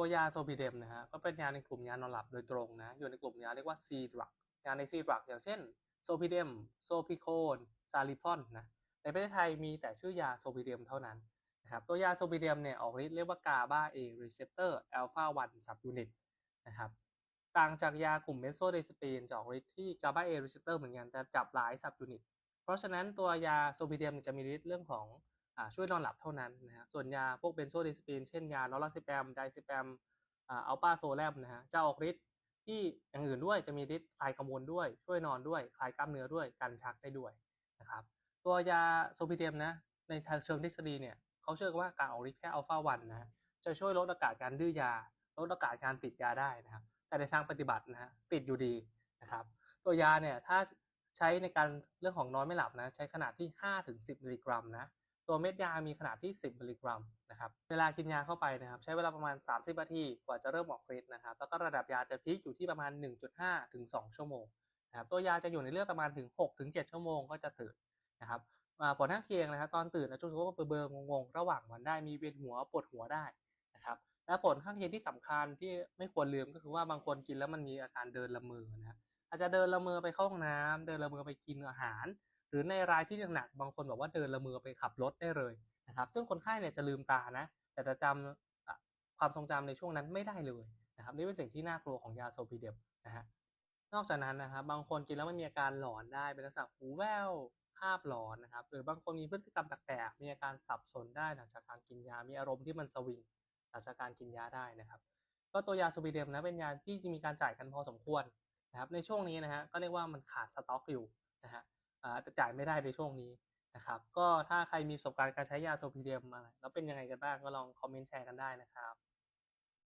ตัวยาโซพิเดมนะฮะก็เป็นยาในกลุ่มยานอนหลับโดยตรงนะอยู่ในกลุ่มยาเรียกว่า C drug ยาใน C drug อย่างเช่นโซพิเดมโซพิโคนซาลิพอนนะในประเทศไทยมีแต่ชื่อยาโซพิเดมเท่านั้นนะครับตัวยาโซพิเดมเนี่ยออกฤทธิ์เรียกว่ากาบาเอรีเซปเตอร์อัลฟา1ซับยูนิตนะครับต่างจากยากลุ่มเมโซเดสเปนจะออกฤทธิ์ที่กาบาเอรีเซปเตอร์เหมือนกันแต่จับหลายซับยูนิตเพราะฉะนั้นตัวยาโซพิเดมจะมีฤทธิ์เรื่องของ ช่วยนอนหลับเท่านั้นนะฮะส่วนยาพวกเบนโซเดสเปนเช่นยาลอราซิแปมไดซิแปมอัลปาโซแลมนะฮะจะออกฤทธิ์ที่อย่างอื่นด้วยจะมีฤทธิ์คลายกังวลด้วย ช่วยนอนด้วยคลายกล้ามเนื้อด้วยกันชักได้ด้วยนะครับตัวยาโซพิเดมนะในทางเชิงทฤษฎีเนี่ยเขาเชื่อว่าการออกฤทธิ์แค่อัลฟาวันนะจะช่วยลดโอกาสการดื้อยาลดโอกาสการติดยาได้นะครับ แต่ในทางปฏิบัตินะฮะติดอยู่ดีนะครับ ตัวยาเนี่ยถ้าใช้ในการเรื่องของนอนไม่หลับนะใช้ขนาดที่ 5-10 มิลลิกรัมนะ ตัวเม็ดยามีขนาดที่ 10มิลลิกรัมนะครับเวลากินยาเข้าไปนะครับ ใช้เวลาประมาณ 30นาทีกว่าจะเริ่มออกฤทธิ์นะครับ แล้วก็ระดับยาจะพีคอยู่ที่ประมาณ 1.5 ถึง 2 ชั่วโมงนะครับตัวยาจะอยู่ในเลือดประมาณถึง 6 ถึง 7 ชั่วโมงก็จะตื่นนะครับผลข้างเคียงนะครับตอนตื่นนะช่วงว่าเบลอๆงงๆระหว่างวันได้มีเวียนหัวปวดหัวได้นะครับและผลข้างเคียงที่สำคัญที่ไม่ควรลืมก็คือว่าบางคนกินแล้วมันมีอาการเดินละเมอนะอาจจะเดินละเมอไปเข้าห้องน้ำเดินละเมอไปกินอาหาร หรือในรายที่หนักบางคนบอกว่าเดินละเมอไปขับรถได้เลยนะครับ ซึ่งคนไข้เนี่ยจะลืมตานะ แต่จะจำความทรงจำในช่วงนั้นไม่ได้เลยนะครับ นี่เป็นสิ่งที่น่ากลัวของยาโซพิเดมนะฮะนอกจากนั้นนะครับ บางคนกินแล้วมันมีอาการหลอนได้เป็นลักษณะหูแว่วภาพหลอนนะครับ หรือบางคนมีพฤติกรรมแปลกๆมีอาการสับสนได้หลังจากการกินยา มีอารมณ์ที่มันสวิงหลังจากการกินยาได้นะครับ ก็ตัวยาโซพิเดมนะเป็นยาที่มีการจ่ายกันพอสมควรนะครับ ในช่วงนี้นะฮะก็เรียกว่ามันขาดสต็อกอยู่นะฮะ จะจ่ายไม่ได้ในช่วงนี้นะครับ ก็ถ้าใครมีประสบการณ์การใช้ยาโซพิเดียมอะไรแล้วเป็นยังไงกันบ้างก็ลองคอมเมนต์แชร์กันได้นะครับ